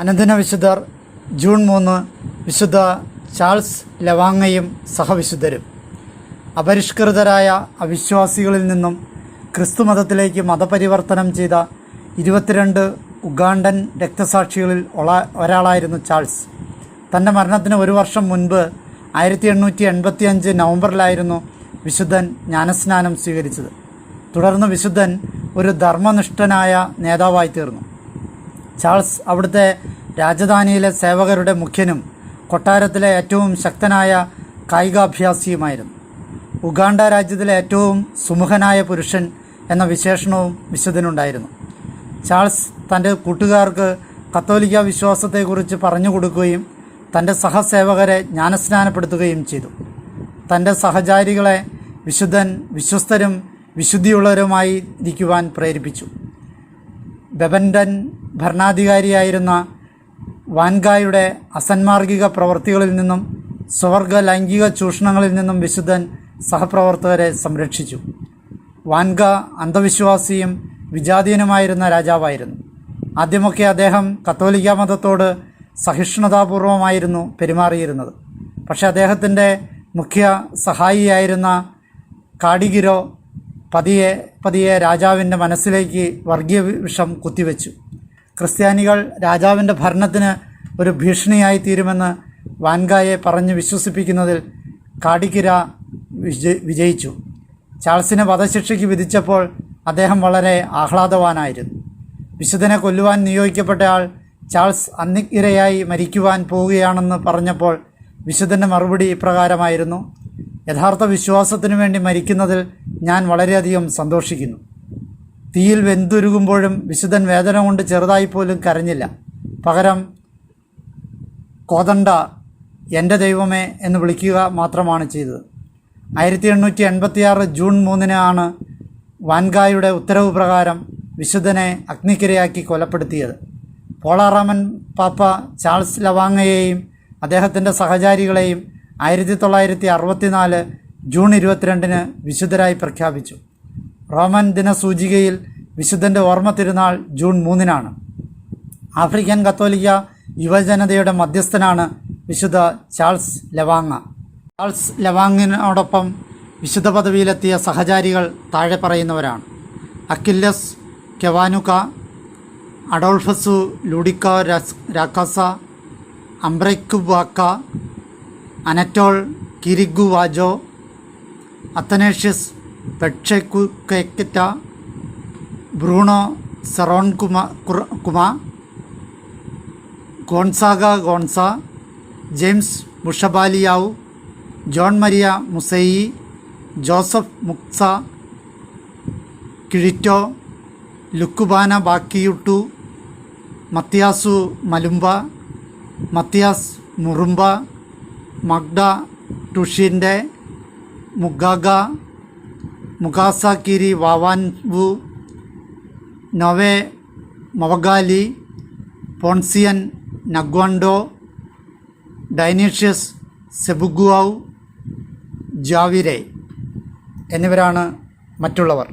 അനന്തന വിശുദ്ധർ ജൂൺ മൂന്ന് വിശുദ്ധ ചാൾസ് ലവാങ്ങയും സഹവിശുദ്ധരും. അപരിഷ്കൃതരായ അവിശ്വാസികളിൽ നിന്നും ക്രിസ്തുമതത്തിലേക്ക് മതപരിവർത്തനം ചെയ്ത ഇരുപത്തിരണ്ട് ഉഗാണ്ടൻ രക്തസാക്ഷികളിൽ ഒരാളായിരുന്നു ചാൾസ്. തന്റെ മരണത്തിന് ഒരു വർഷം മുൻപ് ആയിരത്തി എണ്ണൂറ്റി എൺപത്തി അഞ്ച് നവംബറിലായിരുന്നു വിശുദ്ധൻ ജ്ഞാനസ്നാനം സ്വീകരിച്ചത്. തുടർന്ന് വിശുദ്ധൻ ഒരു ധർമ്മനിഷ്ഠനായ നേതാവായി തീർന്നു. ചാൾസ് അവിടുത്തെ രാജധാനിയിലെ സേവകരുടെ മുഖ്യനും കൊട്ടാരത്തിലെ ഏറ്റവും ശക്തനായ കായികാഭ്യാസിയുമായിരുന്നു. ഉഗാണ്ട രാജ്യത്തിലെ ഏറ്റവും സുമുഖനായ പുരുഷൻ എന്ന വിശേഷണവും വിശുദ്ധനുണ്ടായിരുന്നു. ചാൾസ് തന്റെ കൂട്ടുകാർക്ക് കത്തോലിക്ക വിശ്വാസത്തെക്കുറിച്ച് പറഞ്ഞു കൊടുക്കുകയും തന്റെ സഹസേവകരെ ജ്ഞാനസ്നാനപ്പെടുത്തുകയും ചെയ്തു. തന്റെ സഹചാരികളെ വിശുദ്ധൻ വിശ്വസ്തരും വിശുദ്ധിയുള്ളവരുമായി ഇരിക്കുവാൻ പ്രേരിപ്പിച്ചു. ബെബൻഡൻ ഭരണാധികാരിയായിരുന്ന വാൻഗായുടെ അസന്മാർഗിക പ്രവൃത്തികളിൽ നിന്നും സ്വർഗ ലൈംഗിക ചൂഷണങ്ങളിൽ നിന്നും വിശുദ്ധൻ സഹപ്രവർത്തകരെ സംരക്ഷിച്ചു. വാൻഗ അന്ധവിശ്വാസിയും വിജാതീയനുമായിരുന്ന രാജാവായിരുന്നു. ആദ്യമൊക്കെ അദ്ദേഹം കത്തോലിക്ക മതത്തോട് സഹിഷ്ണുതാപൂർവമായിരുന്നു പെരുമാറിയിരുന്നത്. പക്ഷേ അദ്ദേഹത്തിന്റെ മുഖ്യ സഹായിയായിരുന്ന കാടിഗിരോ പതിയെ പതിയെ രാജാവിന്റെ മനസ്സിലേക്ക് വർഗീയ വിഷം കുത്തിവെച്ചു. ക്രിസ്ത്യാനികൾ രാജാവിന്റെ ഭരണത്തിന് ഒരു ഭീഷണിയായി തീരുമെന്ന് വാൻഗായെ പറഞ്ഞ് വിശ്വസിപ്പിക്കുന്നതിൽ കാടിക്കിര വിജ വിജയിച്ചു. ചാൾസിനെ വധശിക്ഷയ്ക്ക് വിധിച്ചപ്പോൾ അദ്ദേഹം വളരെ ആഹ്ലാദവാനായിരുന്നു. വിശുദ്ധനെ കൊല്ലുവാൻ നിയോഗിക്കപ്പെട്ടയാൾ ചാൾസ് അന്നിക്കിരയായി മരിക്കുവാൻ പോവുകയാണെന്ന് പറഞ്ഞപ്പോൾ വിശുദ്ധന്റെ മറുപടി ഇപ്രകാരമായിരുന്നു യഥാർത്ഥ വിശ്വാസത്തിനു വേണ്ടി മരിക്കുന്നതിൽ ഞാൻ വളരെയധികം സന്തോഷിക്കുന്നു. തീയിൽ വെന്തുരുകുമ്പോഴും വിശുദ്ധൻ വേദന കൊണ്ട് ചെറുതായി പോലും കരഞ്ഞില്ല. പകരം കോതണ്ട എന്റെ ദൈവമേ എന്ന് വിളിക്കുക മാത്രമാണ് ചെയ്തത്. ആയിരത്തി എണ്ണൂറ്റി എൺപത്തിയാറ് ജൂൺ മൂന്നിനാണ് വാൻഗായുടെ ഉത്തരവ് പ്രകാരം വിശുദ്ധനെ അഗ്നിക്കിരയാക്കി കൊലപ്പെടുത്തിയത്. പോളാറാമൻ പാപ്പ ചാൾസ് ലവാങ്ങയെയും അദ്ദേഹത്തിന്റെ സഹചാരികളെയും ആയിരത്തി തൊള്ളായിരത്തി അറുപത്തിനാല് ജൂൺ ഇരുപത്തിരണ്ടിന് വിശുദ്ധരായി പ്രഖ്യാപിച്ചു. റോമൻ ദിനസൂചികയിൽ വിശുദ്ധന്റെ ഓർമ്മ തിരുനാൾ ജൂൺ മൂന്നിനാണ്. ആഫ്രിക്കൻ കത്തോലിക്ക യുവജനതയുടെ മധ്യസ്ഥനാണ് വിശുദ്ധ ചാൾസ് ലവാങ്ങ. ചാൾസ് ലവാങ്ങിനോടൊപ്പം വിശുദ്ധ പദവിയിലെത്തിയ സഹചാരികൾ താഴെ പറയുന്നവരാണ്. അക്കില്ലസ് കെവാനുക അഡോൾഫസു ലുഡിക്ക രാക്കാസ അംബ്രൈക്കുവാക്ക അനറ്റോൾ കിരിഗുവാജോ അത്തനേഷ്യസ് പെക്ഷെക്കുക്കെറ്റ ബ്രൂണോ സെറോൺ കുമ കുമ Gonzaga Gonza James മുഷബാലിയാവു John Maria Muzeyi Joseph Mukasa Kizito ലുക്കുബാന ബാക്കിയുട്ടു Mathias Mulumba Mathias മുറുമ്പ മഗ്ഡ ടുഷിന്റെ മുഗാഗ മുഗാസാക്കിരി വാവാൻവു നൊവേ മൊവഗാലി പോൺസിയൻ നഗ്വാണ്ടോ ഡൈനീഷ്യസ് സെബുഗുവാവ് ജാവിരെ എന്നിവരാണ് മറ്റുള്ളവർ.